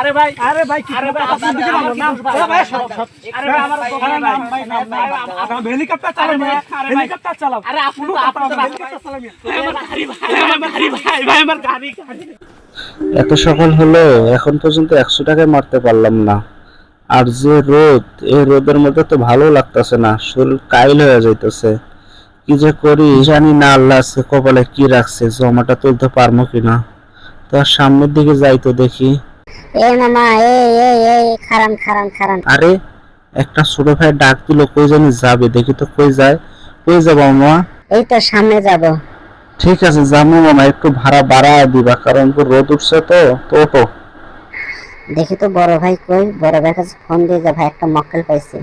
আরে ভাই আরে ভাই আরে ভাই আপনার দিকে নাম। নাম ভাই সব সব। আরে ভাই আমার দোকানের নাম ভাই নাম ভাই। আপনার হেলিকপ্টার চালান হেলিকপ্টার চালাও। আরে আপনি আপনি হেলিকপ্টার চালান আমার গাড়ি ভাই আমার গাড়ি ভাই। ভাই আমার গাড়ি এত সকাল হলো এখন পর্যন্ত একশো টাকায় মারতে পারলাম না। আর যে রোদ এই রোদের মধ্যে তো ভালো লাগতেছে না শরীর কাইল হয়ে যাইতেছে। কি যে করি জানি না আল্লাহ আজকে কপালে কি রাখছে জমাটা তুলতে পারব কিনা। তো আর সামনের দিকে যাই তো দেখি। এ মামা এ এ এ খারান খারান খারান। আরে একটা ছোট ভাই ডাক দিল কই জানি যাবে দেখি তো কই যায়। কই যাব মামা? এই তো সামনে যাব। ঠিক আছে যাব মামা একটু ভাড়া বাড়ায় দিবা কারণ তো রোদ উঠছে তো তো ওঠো। দেখি তো বড় ভাই কই বড় ভাইয়ের কাছে ফোন দিয়ে যা ভাই একটা মক্কেল পাইছি।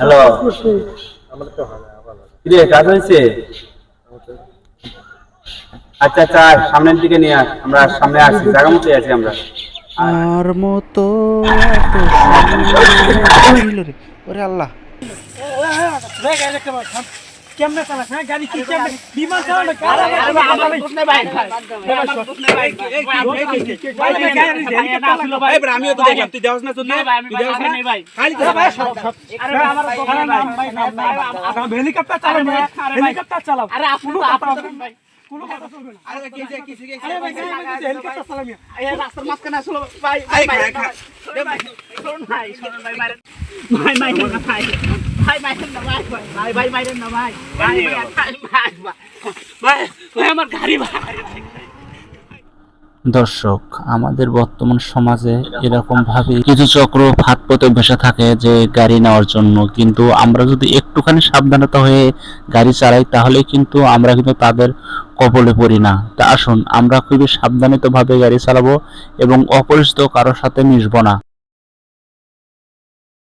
হ্যালো কিরে কাজ হয়েছে আচ্ছা আচ্ছা সামনের দিকে নিয়ে আস আমরা সামনে আসছি জায়গা মতো আছি আমরা আর মতো ওরে আল্লাহ ভাই কেমনে চালাস হ্যাঁ গাড়ি কি কেমনে বিমান চালানো কার আরে ভাই আমার প্রশ্ন ভাই ভাই ভাই ভাই ভাই আমিও তো দেখলাম তুই দেওয়াস না তো না তুই দেওয়াস না ভাই খালি তো ভাই সব সব আরে আমার দোকানের নাম ভাই নাম আপনার হেলিকপ্টার চালান হেলিকপ্টার চালাও আরে আপনি আপনি ভাই কোনো কথা চলবে না আরে ভাই ভাই দর্শক, আমাদের বর্তমান সমাজে এরকম ভাবে কিছু চক্র ফাঁদ পথে বসে থাকে যে গাড়ি নেওয়ার জন্য। কিন্তু আমরা যদি একটুখানি সাবধানতা হয়ে গাড়ি চালাই, তাহলে কিন্তু আমরা কিন্তু তাদের কবলে পড়ি না। তা আসুন, আমরা খুবই সাবধানিত ভাবে গাড়ি চালাবো এবং অপরিচিত কারোর সাথে মিশবো না।